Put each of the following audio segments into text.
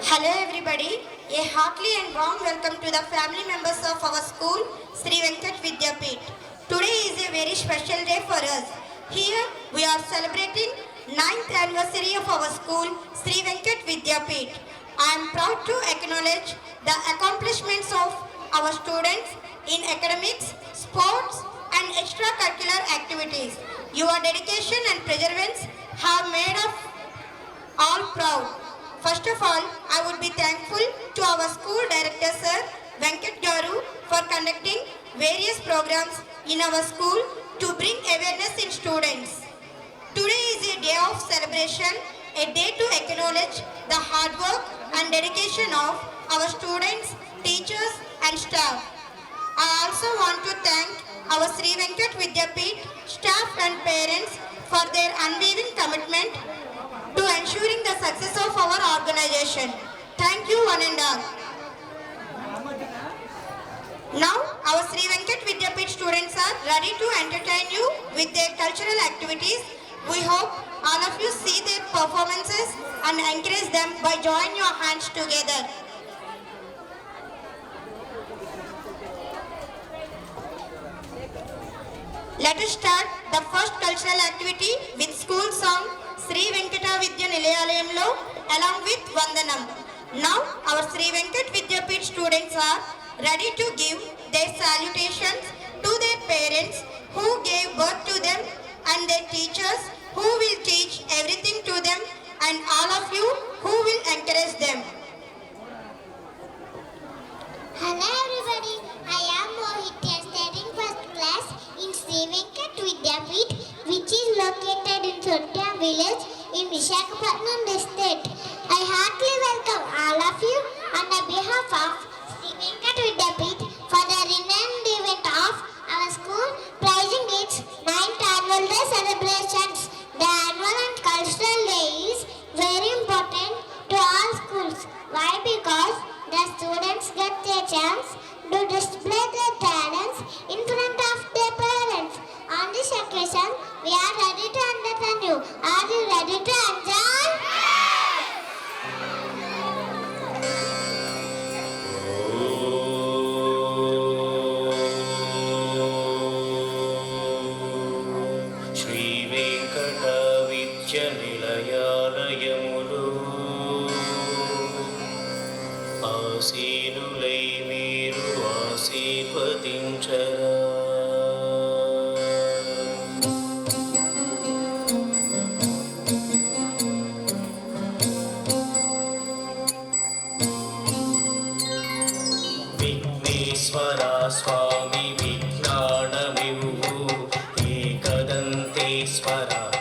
Hello everybody, a heartily and warm welcome to the family members of our school, Sri Venkat Vidyapeeth. Today is a very special day for us. Here we are celebrating 9th anniversary of our school, Sri Venkat Vidyapeeth. I am proud to acknowledge the accomplishments of our students in academics, sports and extracurricular activities. Your dedication and perseverance have made us all proud. First of all, I would be thankful to our school director, Sir Venkat Garu, for conducting various programs in our school to bring awareness in students. Today is a day of celebration, a day to acknowledge the hard work and dedication of our students, teachers and staff. I also want to thank our Sri Venkat Vidyapeeth staff and parents for their unwavering commitment to ensuring the success of our organization. Thank you one and all. Now, our Sri Venkat Vidyapeeth students are ready to entertain you with their cultural activities. We hope all of you see their performances and encourage them by joining your hands together. Let us start the first cultural activity with school song Sri Venkata Vidya Nilayalayamlo along with Vandanam. Now our Sri Venkat Vidyapeeth students are ready to give their salutations to their parents who gave birth to them and their teachers who will teach everything to them and all of you who will encourage them. Hello everybody, I am Mohitya Visakhapatnam district. Venkata విద్య నిలయాలయములు. ఆశీనులై మీరు ఆశీర్వదించరా. విఘ్నేశ్వర స్వామి విజ్ఞానమివు ఏకదంతేశ్వర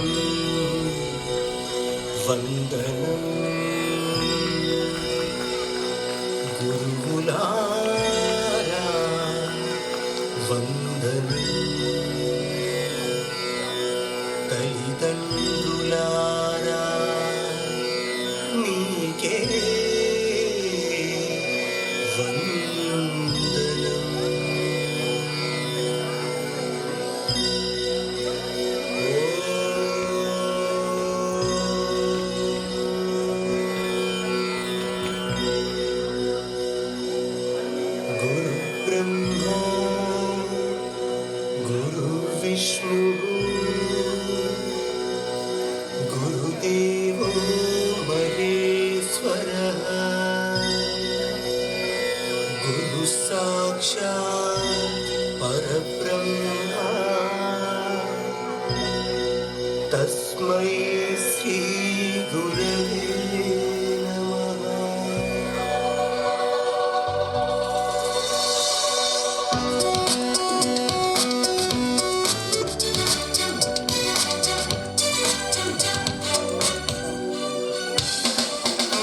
వందనం వందనం साक्षात् परब्रह्मा। तस्मै श्रीगुरवे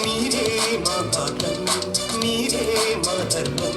नीरे मधर्मं नीरे मधर्मं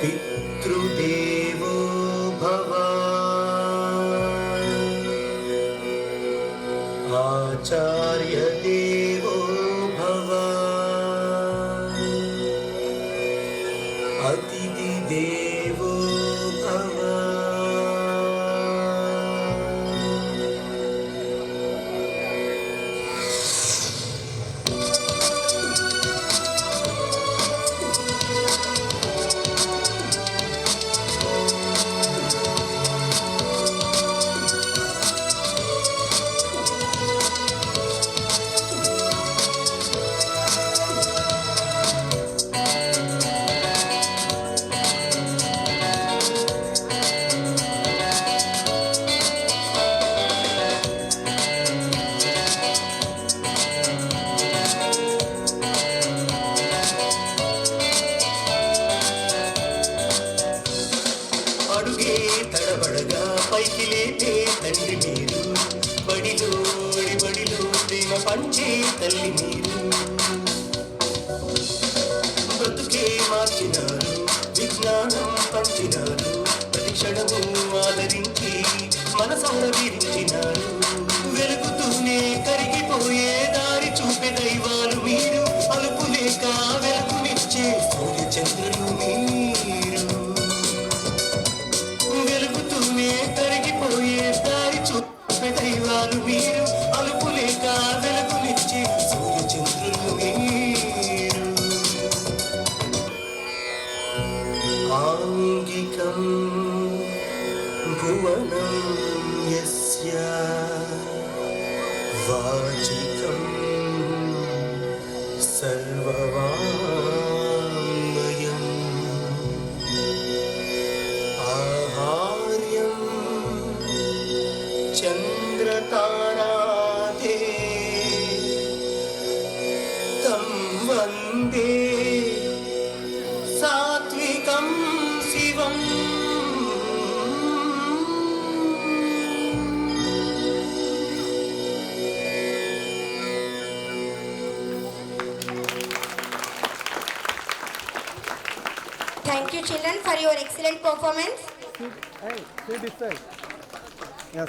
पितृदेवो भव आचार्य देवो भव अतिथिदेव తడబడగా పైకి లేపే తండ్రి మీరు బడిలో బడిలో ప్రేమ పంచే తల్లి మీరు బ్రతుకే మార్చినారు విజ్ఞానం పంచినారు. ప్రతి క్షణము ఆదరించి మనసంగ సౌరవీరించినారు വാചികം സർവവാമയം ആഹാര്യം ചന്ദ്രതാരാധേ തം വന്ദേ Thank you children for your excellent performance. Hey, this side. Yes.